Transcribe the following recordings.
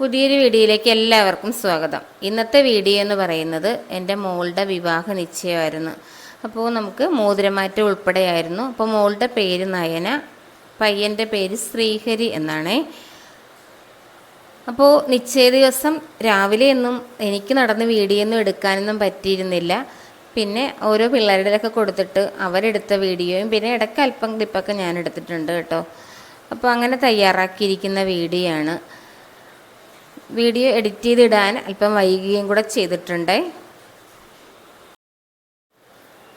പുതിയൊരു വീഡിയോയിലേക്ക് എല്ലാവർക്കും സ്വാഗതം. ഇന്നത്തെ വീഡിയോ എന്ന് പറയുന്നത് എന്റെ മോളുടെ വിവാഹ നിശ്ചയമായിരുന്നു. അപ്പോൾ നമുക്ക് മോതിരമാറ്റം ഉൾപ്പെടെയായിരുന്നു. അപ്പോൾ മോളുടെ പേര് നയന പയ്യന്റെ പേര് ശ്രീഹരി എന്നാണ്. അപ്പോൾ നിശ്ചയ ദിവസം രാവിലെ ഒന്നും എനിക്ക് നടന്ന് വീഡിയോ ഒന്നും എടുക്കാനൊന്നും പറ്റിയിരുന്നില്ല. പിന്നെ ഓരോ പിള്ളേരുടെയൊക്കെ കൊടുത്തിട്ട് അവരെടുത്ത വീഡിയോയും പിന്നെ ഇടയ്ക്ക് അല്പം ക്ലിപ്പൊക്കെ ഞാൻ എടുത്തിട്ടുണ്ട് കേട്ടോ. അപ്പോൾ അങ്ങനെ തയ്യാറാക്കിയിരിക്കുന്ന വീഡിയോ ആണ് വീഡിയോ എഡിറ്റ് ചെയ്തിടാൻ അല്പം വൈകുകയും കൂടെ ചെയ്തിട്ടുണ്ട്.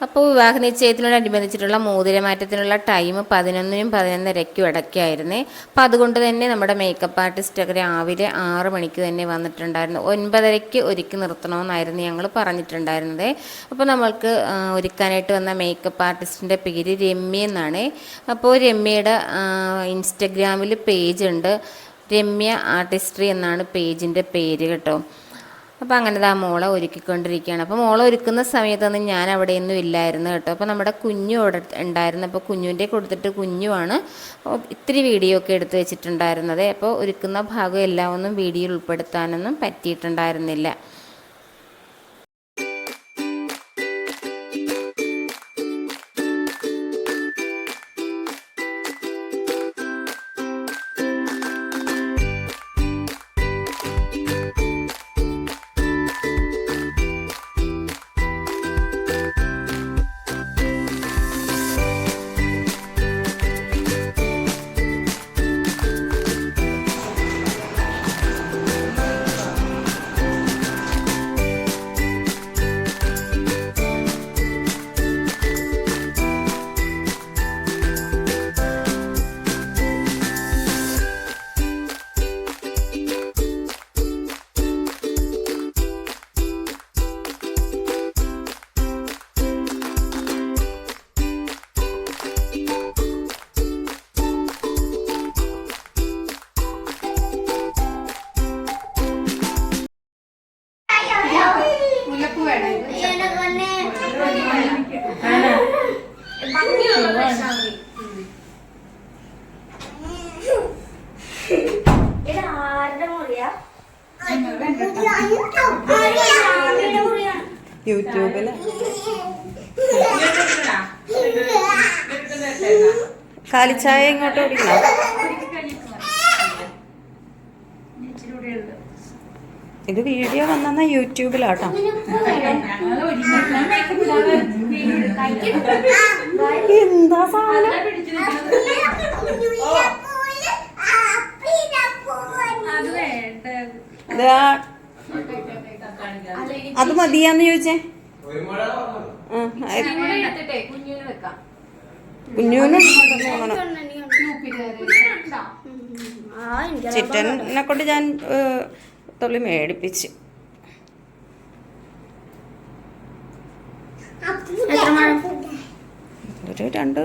അപ്പോൾ വിവാഹ നിശ്ചയത്തിനോടനുബന്ധിച്ചിട്ടുള്ള മോതിരമാറ്റത്തിനുള്ള ടൈം പതിനൊന്നിനും പതിനൊന്നരയ്ക്കും ഇടയ്ക്കായിരുന്നേ. അപ്പം അതുകൊണ്ട് തന്നെ നമ്മുടെ മേക്കപ്പ് ആർട്ടിസ്റ്റ് രാവിലെ ആറ് മണിക്ക് തന്നെ വന്നിട്ടുണ്ടായിരുന്നു. ഒൻപതരയ്ക്ക് ഒരുക്കി നിർത്തണമെന്നായിരുന്നു ഞങ്ങൾ പറഞ്ഞിട്ടുണ്ടായിരുന്നത്. അപ്പോൾ നമ്മൾക്ക് ഒരുക്കാനായിട്ട് വന്ന മേക്കപ്പ് ആർട്ടിസ്റ്റിന്റെ പേര് രമ്യ എന്നാണ്. അപ്പോൾ രമ്യയുടെ ഇൻസ്റ്റഗ്രാമിൽ പേജുണ്ട് രമ്യ ആർട്ടിസ്ട്രി എന്നാണ് പേജിന്റെ പേര് കേട്ടോ. അപ്പോൾ അങ്ങനെ ആ മോളെ ഒരുക്കിക്കൊണ്ടിരിക്കുകയാണ്. അപ്പോൾ മോളെ ഒരുക്കുന്ന സമയത്തൊന്നും ഞാൻ അവിടെയൊന്നും ഇല്ലായിരുന്നു കേട്ടോ. അപ്പോൾ നമ്മുടെ കുഞ്ഞു അവിടെ ഉണ്ടായിരുന്നു. അപ്പോൾ കുഞ്ഞുവിന്റെ കൊടുത്തിട്ട് കുഞ്ഞുമാണ് ഇത്തിരി വീഡിയോ ഒക്കെ എടുത്ത് വെച്ചിട്ടുണ്ടായിരുന്നത്. അപ്പോൾ ഒരുക്കുന്ന ഭാഗം എല്ലാം ഒന്നും വീഡിയോയിൽ ഉൾപ്പെടുത്താനൊന്നും പറ്റിയിട്ടുണ്ടായിരുന്നില്ല. കാലിച്ചായ ഇങ്ങോട്ട് കുടിക്കണം. ഇത് വീഡിയോ വന്നാ യൂട്യൂബിലാട്ടോ. എന്താ സാധനം? അത് മതിയാന്ന് ചോദിച്ചേ. ആ, കുഞ്ഞൂന് ചിറ്റനെ കൊണ്ട് ഞാൻ തൊള്ളി തുള്ളി മേടിപ്പിച്ച്. ഒരു രണ്ട്.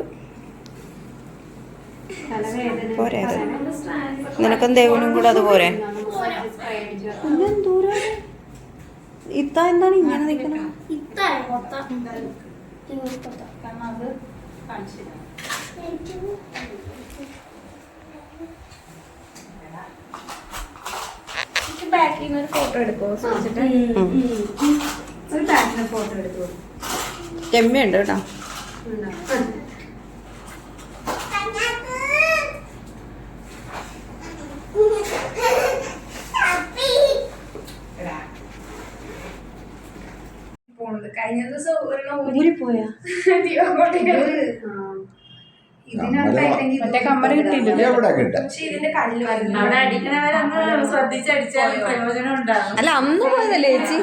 പോരെ അത്. നിനക്കും ദേവനും കൂടെ അത് പോരെ. ഇത്ത എന്താണ് ഇങ്ങനെ നിൽക്കുന്നത്? ഇത്തായി മൊത്തം ബാക്കിൽ നിന്ന് ഒരു ഫോട്ടോ എടുക്കുമോ ശ്രമിച്ചിട്ട് ഒരു ബാക്കിൽ ഫോട്ടോ എടുക്കുമോ ചെമ്മയുണ്ട് കേട്ടോ. പോണത്. കഴിഞ്ഞ ദിവസം ഒരെണ്ണം ഊരി പോയാ മറ്റേ അല്ല അന്ന് പോയതല്ലേ ചേച്ചി?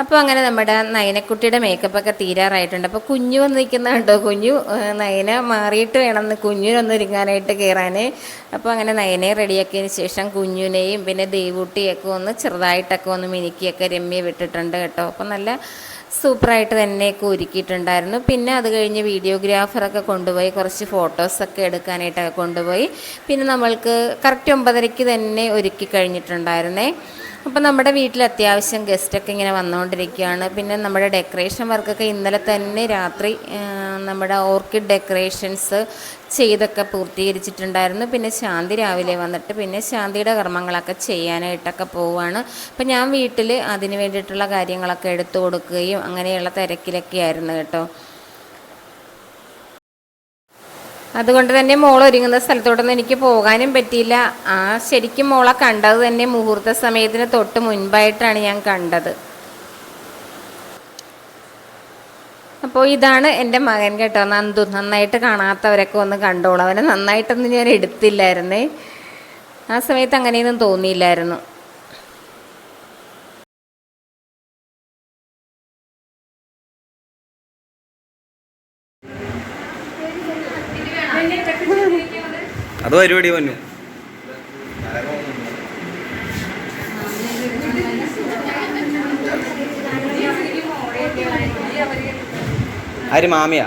അപ്പോൾ അങ്ങനെ നമ്മുടെ നയനക്കുട്ടിയുടെ മേക്കപ്പൊക്കെ തീരാറായിട്ടുണ്ട്. അപ്പോൾ കുഞ്ഞു വന്ന് നിൽക്കുന്ന കേട്ടോ കുഞ്ഞു നയന മാറിയിട്ട് വേണം എന്ന് കുഞ്ഞിനൊന്ന് ഒരുങ്ങാനായിട്ട് കയറാൻ അപ്പോൾ അങ്ങനെ നയനെ റെഡിയാക്കിയതിന് ശേഷം കുഞ്ഞുനെയും പിന്നെ ദേവൂട്ടിയൊക്കെ ഒന്ന് ചെറുതായിട്ടൊക്കെ ഒന്ന് മിനുക്കിയൊക്കെ രമ്യ വിട്ടിട്ടുണ്ട് കേട്ടോ. അപ്പോൾ നല്ല സൂപ്പറായിട്ട് തന്നെയൊക്കെ ഒരുക്കിയിട്ടുണ്ടായിരുന്നു പിന്നെ അത് കഴിഞ്ഞ് വീഡിയോഗ്രാഫറൊക്കെ കൊണ്ടുപോയി കുറച്ച് ഫോട്ടോസൊക്കെ എടുക്കാനായിട്ടൊക്കെ കൊണ്ടുപോയി. പിന്നെ നമ്മൾക്ക് കറക്റ്റ് ഒമ്പതരയ്ക്ക് തന്നെ ഒരുക്കി കഴിഞ്ഞിട്ടുണ്ടായിരുന്നേ. അപ്പോൾ നമ്മുടെ വീട്ടിൽ അത്യാവശ്യം ഗസ്റ്റൊക്കെ ഇങ്ങനെ വന്നുകൊണ്ടിരിക്കുകയാണ്. പിന്നെ നമ്മുടെ ഡെക്കറേഷൻ വർക്കൊക്കെ ഇന്നലെ തന്നെ രാത്രി നമ്മുടെ ഓർക്കിഡ് ഡെക്കറേഷൻസ് ചെയ്തൊക്കെ പൂർത്തീകരിച്ചിട്ടുണ്ടായിരുന്നു. പിന്നെ ശാന്തി രാവിലെ വന്നിട്ട് പിന്നെ ശാന്തിയുടെ കർമ്മങ്ങളൊക്കെ ചെയ്യാനായിട്ടൊക്കെ പോവുകയാണ്. അപ്പം ഞാൻ വീട്ടിൽ അതിന് വേണ്ടിയിട്ടുള്ള കാര്യങ്ങളൊക്കെ എടുത്തു കൊടുക്കുകയും അങ്ങനെയുള്ള തിരക്കിലൊക്കെ ആയിരുന്നു കേട്ടോ. അതുകൊണ്ട് തന്നെ മോൾ ഒരുങ്ങുന്ന സ്ഥലത്തോട്ടൊന്നും എനിക്ക് പോകാനും പറ്റിയില്ല. ആ ശരിക്കും മോളെ കണ്ടത് തന്നെ മുഹൂർത്ത സമയത്തിന് തൊട്ട് മുൻപായിട്ടാണ് ഞാൻ കണ്ടത്. അപ്പോൾ ഇതാണ് എന്റെ മകൻ കേട്ടോ നന്ദു. നന്നായിട്ട് കാണാത്തവരൊക്കെ ഒന്ന് കണ്ടോളൂ. അവനെ നന്നായിട്ടൊന്നും ഞാൻ എടുത്തില്ലായിരുന്നേ. ആ സമയത്ത് അങ്ങനെയൊന്നും തോന്നിയില്ലായിരുന്നു. അത് പരിപാടി വന്നു ആര് മാമിയാ?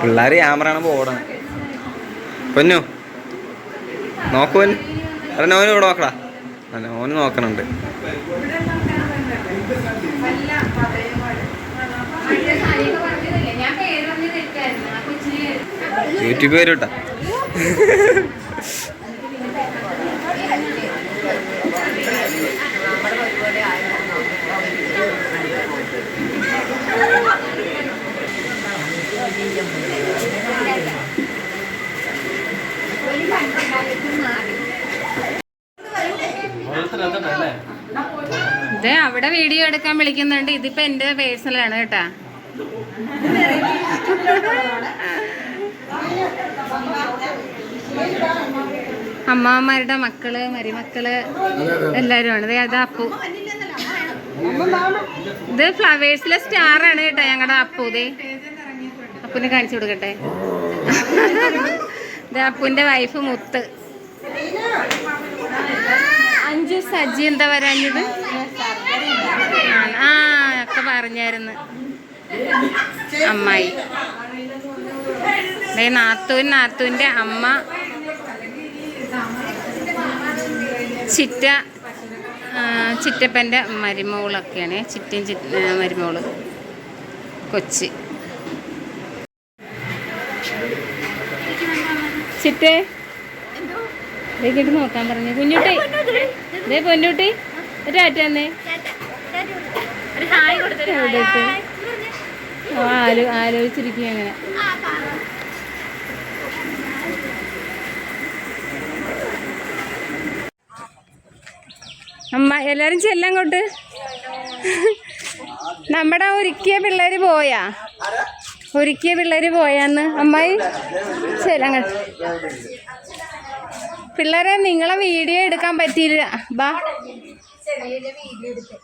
പിള്ളേർ ക്യാമറ കാണുമ്പോൾ ഓടണം. പൊന്നു നോക്കുവൻ അല്ല നോന് ഇവിടെ നോക്കടാ. ഓന് നോക്കണുണ്ട്. യൂട്യൂബ് വരും ഇത് അവിടെ വീഡിയോ എടുക്കാൻ വിളിക്കുന്നുണ്ട്. ഇതിപ്പോ എന്റെ പേഴ്സണലാണ് കേട്ടാ. അമ്മാവന്മാരുടെ മക്കൾ മരുമക്കൾ എല്ലാരും ആണ്. അതാ അപ്പു. ഇത് ഫ്ലവേഴ്സിലെ സ്റ്റാർ ആണ് കേട്ടോ ഞങ്ങളുടെ അപ്പു. ദേ അപ്പുനെ കാണിച്ചു കൊടുക്കട്ടെ. ഇത് അപ്പുന്റെ വൈഫ് മുത്ത്. അഞ്ചു സജി എന്താ പറയുന്നത് ആ ഒക്കെ പറഞ്ഞായിരുന്നു. അമ്മായി. നാത്തൂൻ നാത്തൂന്റെ അമ്മ. ചിറ്റ ചിറ്റപ്പന്റെ മരുമകളൊക്കെയാണ്. ചിറ്റയും ചിറ്റ ആ, കൊച്ചി. ചിറ്റേ. ഇങ്ങോട്ട് നോക്കാൻ പറഞ്ഞു. കുഞ്ഞുട്ടി. ദേ പൊന്നുട്ടി. ഒരാറ്റ തന്നെ. എവിടെയിട്ട്? ആ, ആലോ ആലോചിച്ചിരിക്കുക അങ്ങനെ അമ്മ എല്ലാരും ചെല്ലങ്ങോട്ട് നമ്മുടെ ഒരുക്കിയ പിള്ളേര് പോയാ? ഒരുക്കിയ പിള്ളേര് പോയാന്ന്? അമ്മായി ചെല്ലങ്ങോട്ട് പിള്ളേരെ നിങ്ങളെ വീഡിയോ എടുക്കാൻ പറ്റിയില്ല. ബാ.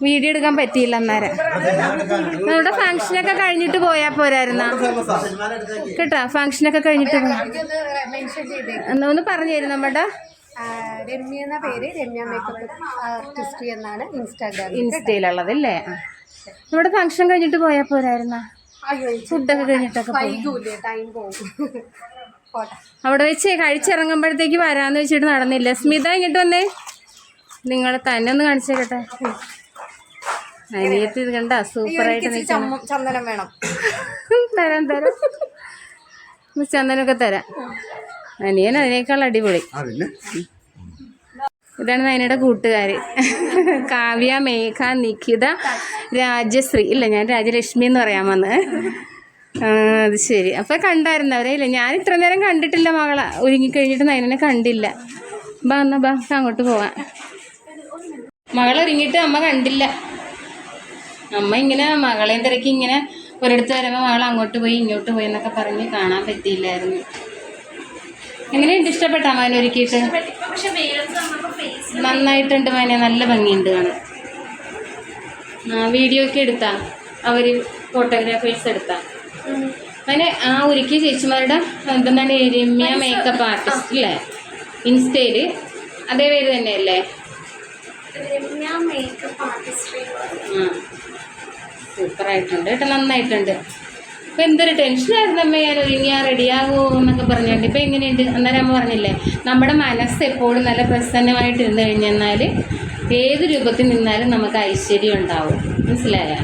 വീഡിയോ എടുക്കാൻ പറ്റിയില്ല അന്നേരം. നമ്മുടെ ഫംഗ്ഷനൊക്കെ കഴിഞ്ഞിട്ട് പോയാ പോരായിരുന്ന? കേട്ടോ ഫംഗ്ഷനൊക്കെ കഴിഞ്ഞിട്ട് എന്നാ ഒന്ന് പറഞ്ഞു തരും നമ്മുടെ. രമ്യ എന്ന പേര്. രമ്യ മേക്കപ്പ് ആർട്ടിസ്റ്റ് എന്നാണ് ഇൻസ്റ്റാഗ്രാമിൽ ഇൻസ്റ്റയിലുള്ളത് അല്ലേ. നമ്മുടെ ഫംഗ്ഷൻ കഴിഞ്ഞിട്ട് പോയാൽ പോരായിരുന്ന? ഫുഡൊക്കെ കഴിഞ്ഞിട്ടൊക്കെ ടൈം പോകും അവിടെ വെച്ച് കഴിച്ചിറങ്ങുമ്പോഴത്തേക്ക് വരാന്ന് വെച്ചിട്ട് നടന്നില്ല. സ്മിത ഇങ്ങോട്ട് വന്നേ. നിങ്ങൾ തന്നെ ഒന്ന് കാണിച്ചേക്കട്ടെ. അനിയത്തി ഇത് കണ്ട സൂപ്പറായിട്ട് ആയിട്ട് ചന്ദനം വേണം. തരാം തരാം. ചന്ദനമൊക്കെ ചന്ദനൊക്കെ തരാം. അനിയൻ അതിനേക്കാൾ അടിപൊളി. ഇതാണ് നയനയുടെ കൂട്ടുകാര്. കാവ്യ മേഘ നിഖിത രാജശ്രീ. ഇല്ല ഞാൻ രാജലക്ഷ്മി എന്ന് പറയാൻ വന്ന്. അത് ശരി. അപ്പൊ കണ്ടായിരുന്നവരെ ഇല്ല ഞാൻ ഇത്ര നേരം കണ്ടിട്ടില്ല മകളെ. ഒരുങ്ങിക്കഴിഞ്ഞിട്ട് നയനെ കണ്ടില്ല. ബാ എന്നാ ബാ അങ്ങോട്ട് പോവാം. മകൾ ഒരുങ്ങിയിട്ട് അമ്മ കണ്ടില്ല. അമ്മ ഇങ്ങനെ മകളെയും തിരക്കി ഇങ്ങനെ ഒരിടത്ത് വരുമ്പോൾ മകൾ അങ്ങോട്ട് പോയി ഇങ്ങോട്ട് പോയി എന്നൊക്കെ പറഞ്ഞ് കാണാൻ പറ്റിയില്ലായിരുന്നു. എങ്ങനെയുണ്ട്? ഇഷ്ടപ്പെട്ടാ മാന ഒരുക്കിയിട്ട്? നന്നായിട്ടുണ്ട് മോനെ നല്ല ഭംഗിയുണ്ട് കാണാൻ. വീഡിയോ ഒക്കെ എടുത്താ? അവർ ഫോട്ടോഗ്രാഫേഴ്സ് എടുത്താ? അങ്ങനെ ആ ഒരുക്കിയ ചേച്ചിമാരുടെ എന്താണ് രമ്യ മേക്കപ്പ് ആർട്ടിസ്റ്റ് അല്ലേ ഇൻസ്റ്റയിൽ അതേ പേര് തന്നെയല്ലേ? സൂപ്പറായിട്ടുണ്ട് കേട്ടോ നന്നായിട്ടുണ്ട്. ഇപ്പം എന്തൊരു ടെൻഷനായിരുന്നു അമ്മ. ഞാൻ ഒരുങ്ങിയാ റെഡിയാകുമോ എന്നൊക്കെ പറഞ്ഞുകൊണ്ട് ഇപ്പം എങ്ങനെയുണ്ട്? അന്നേരം അമ്മ പറഞ്ഞില്ലേ നമ്മുടെ മനസ്സ് എപ്പോഴും നല്ല പ്രസന്നമായിട്ട് ഇരുന്ന് കഴിഞ്ഞാൽ ഏത് രൂപത്തിൽ നിന്നാലും നമുക്ക് ഐശ്വര്യം ഉണ്ടാവും. മനസ്സിലായ?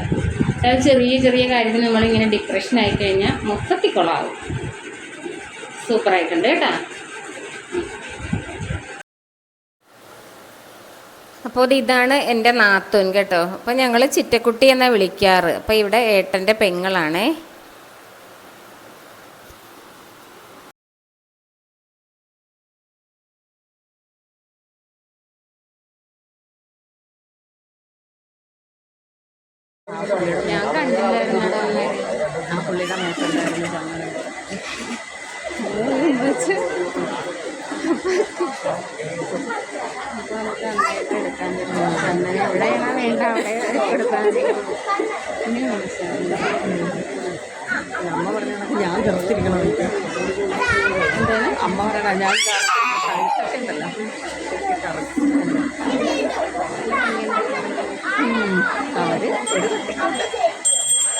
ചെറിയ ചെറിയ കാര്യത്തിൽ നമ്മളിങ്ങനെ ഡിപ്രഷൻ ആയി കഴിഞ്ഞാൽ മൊത്തത്തിൽ കൊളാവും സൂപ്പറായിട്ടുണ്ട് കേട്ടോ. അപ്പോൾ ഇതാണ് എന്റെ നാത്തൂൻ കേട്ടോ. അപ്പോൾ ഞങ്ങൾ ചിറ്റക്കുട്ടി എന്നാണ് വിളിക്കാറ്. അപ്പോൾ ഇവിടെ ഏട്ടന്റെ പെങ്ങളാണേ ഞാൻ കണ്ടില്ലായിരുന്നു ആ പുള്ളിയുടെ മേത്തുണ്ടായിരുന്നു അമ്മ പറഞ്ഞ ഞാൻ കറുത്തിരിക്കണം എന്താണ് അമ്മ പറയണ ഞാൻ കറുത്തൊക്കെ ഉണ്ടല്ലോ അവർ ഒരു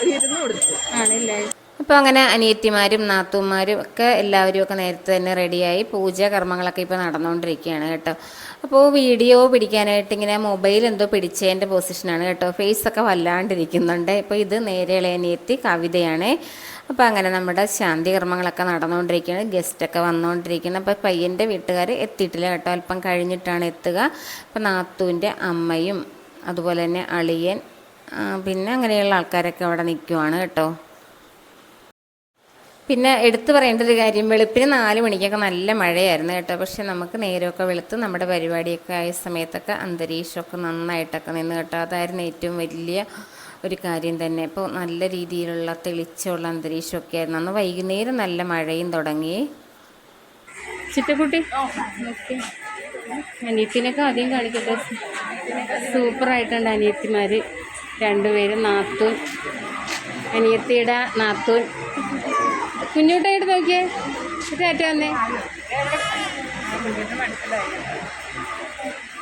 ഇരുന്ന് കൊടുത്തു ആണല്ലേ അപ്പോൾ അങ്ങനെ അനിയത്തിമാരും നാത്തൂന്മാരും ഒക്കെ എല്ലാവരും ഒക്കെ നേരത്തെ തന്നെ റെഡിയായി പൂജ കർമ്മങ്ങളൊക്കെ ഇപ്പോൾ നടന്നുകൊണ്ടിരിക്കുകയാണ് കേട്ടോ. അപ്പോൾ വീഡിയോ പിടിക്കാനായിട്ട് ഇങ്ങനെ മൊബൈൽ എന്തോ പിടിച്ചതിന്റെ പൊസിഷനാണ് കേട്ടോ. ഫേസ് ഒക്കെ വല്ലാണ്ടിരിക്കുന്നുണ്ട്. ഇപ്പോൾ ഇത് നേരെയുള്ള അനിയത്തി കവിതയാണ്. അപ്പോൾ അങ്ങനെ നമ്മുടെ ശാന്തി കർമ്മങ്ങളൊക്കെ നടന്നുകൊണ്ടിരിക്കുകയാണ് ഗസ്റ്റൊക്കെ വന്നുകൊണ്ടിരിക്കുന്നത് അപ്പോൾ പയ്യന്റെ വീട്ടുകാർ എത്തിയിട്ടില്ല കേട്ടോ. അല്പം കഴിഞ്ഞിട്ടാണ് എത്തുക. അപ്പോൾ നാത്തൂന്റെ അമ്മയും അതുപോലെ തന്നെ അളിയൻ പിന്നെ അങ്ങനെയുള്ള ആൾക്കാരൊക്കെ അവിടെ നിൽക്കുവാണ് കേട്ടോ. പിന്നെ എടുത്തു പറയേണ്ട ഒരു കാര്യം വെളുപ്പിന് നാല് മണിക്കൊക്കെ നല്ല മഴയായിരുന്നു കേട്ടോ. പക്ഷെ നമുക്ക് നേരമൊക്കെ വെളുത്ത് നമ്മുടെ പരിപാടിയൊക്കെ ആയ സമയത്തൊക്കെ അന്തരീക്ഷമൊക്കെ നന്നായിട്ടൊക്കെ നിന്ന് കേട്ടോ. അതായിരുന്നു ഏറ്റവും വലിയ ഒരു കാര്യം തന്നെ. ഇപ്പോൾ നല്ല രീതിയിലുള്ള തെളിച്ചമുള്ള അന്തരീക്ഷമൊക്കെ ആയിരുന്നു. അന്ന് വൈകുന്നേരം നല്ല മഴയും തുടങ്ങി. ചിറ്റക്കുട്ടി? അനിയത്തിനൊക്കെ ആദ്യം കാണിക്കട്ടെ. സൂപ്പറായിട്ടുണ്ട് അനിയത്തിമാർ രണ്ടുപേരും നാത്തൂൻ. അനിയത്തിയുടെ നാത്തൂൻ. കുഞ്ഞൂട്ടായിട്ട് നോക്കിയേ കയറ്റ വന്നേ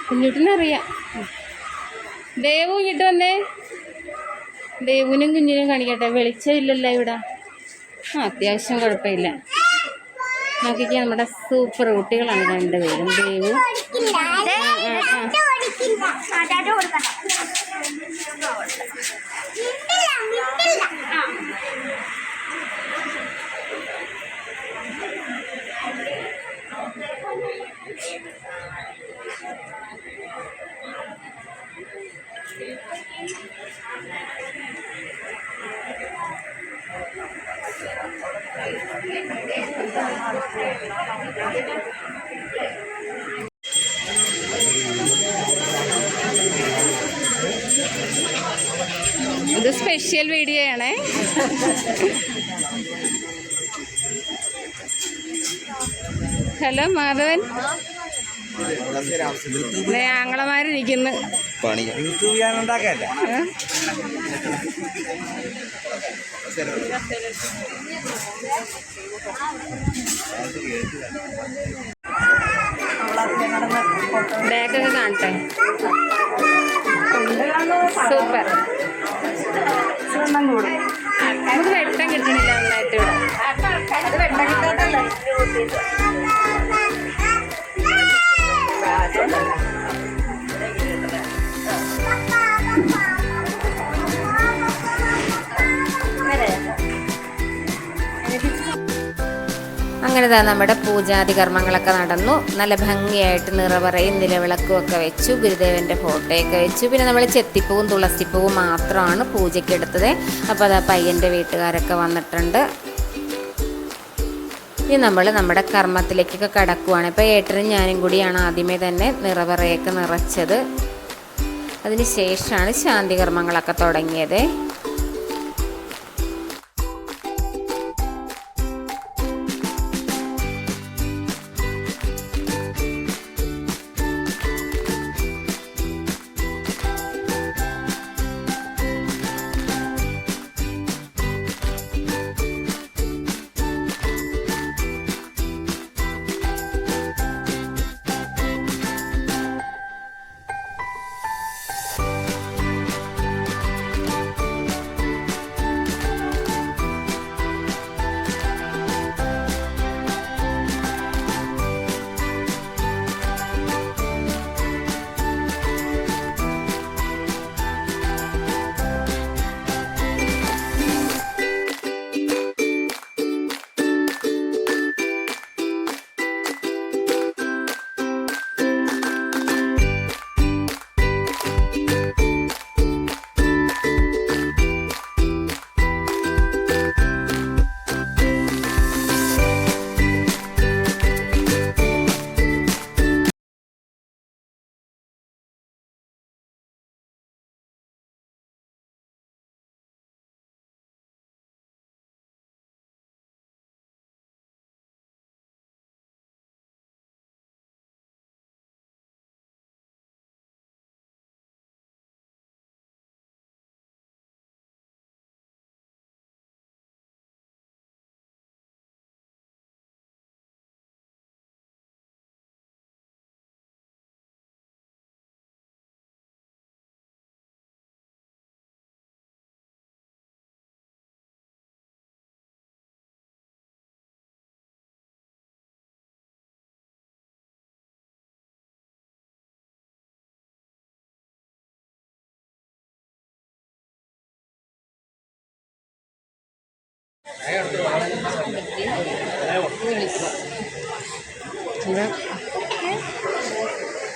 കുഞ്ഞൂട്ടിനറിയാം ദേവു ഇങ്ങോട്ട് വന്നേ ദേവുനും കുഞ്ഞിനും കാണിക്കട്ടെ വെളിച്ചമില്ലല്ലോ ഇവിടെ ആ അത്യാവശ്യം കുഴപ്പമില്ല നോക്കിക്ക നമ്മുടെ സൂപ്പർ കുട്ടികളാണ് രണ്ടുപേരും ദേവു ആ, ആ, ആ. ഇത് സ്പെഷ്യൽ വീഡിയോ ആണേ. ഹലോ മാധവൻ. ഞങ്ങളമാരിക്കുന്നു പണി. യൂട്യൂബ് ചാനൽ ഉണ്ടാക്കല്ലേ? ബാഗൊക്കെ കാണട്ടെ? സൂപ്പർ. നമുക്ക് വെട്ടം കിട്ടണില്ല നന്നായിട്ട് ഇവിടെ. അങ്ങനെ ദാ നമ്മുടെ പൂജാതി കർമ്മങ്ങളൊക്കെ നടന്നു. നല്ല ഭംഗിയായിട്ട് നിറവറയും നിലവിളക്കും ഒക്കെ വെച്ചു. ഗുരുദേവന്റെ ഫോട്ടോയൊക്കെ വെച്ചു. പിന്നെ നമ്മൾ ചെത്തിപ്പൂവും തുളസിപ്പൂവും മാത്രമാണ് പൂജയ്ക്ക് എടുത്തത്. അപ്പോൾ അതാ പയ്യന്റെ വീട്ടുകാരൊക്കെ വന്നിട്ടുണ്ട്. ഇനി നമ്മൾ നമ്മുടെ കർമ്മത്തിലേക്കൊക്കെ കടക്കുവാണ്. ഇപ്പോൾ ഏട്ടനും ഞാനും കൂടിയാണ് ആദ്യമേ തന്നെ നിറവറയൊക്കെ നിറച്ചത്. അതിന് ശേഷമാണ് ശാന്തി കർമ്മങ്ങളൊക്കെ തുടങ്ങിയത്.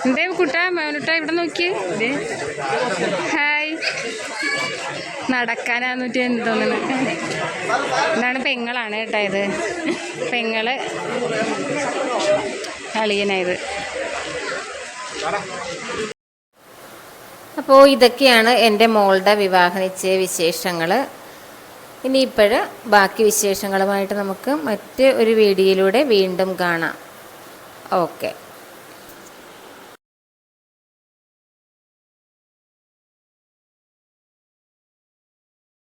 എന്തേ കുട്ടാ മോനുട്ടാ ഇവിടെ നോക്കി. ഹായ്. നടക്കാനാന്നിട്ട് തോന്നുന്നു. ഇതാണ് പെങ്ങളാണ് കേട്ടോ ഇത്. പെങ്ങൾ അളിയനായത്. അപ്പോൾ ഇതൊക്കെയാണ് എന്റെ മോളുടെ വിവാഹ നിശ്ചയ വിശേഷങ്ങൾ ഇനിയിപ്പോൾ ബാക്കി വിശേഷങ്ങളുമായിട്ട് നമുക്ക് മറ്റ് ഒരു വീഡിയോയിലൂടെ വീണ്ടും കാണാം. ഓക്കെ.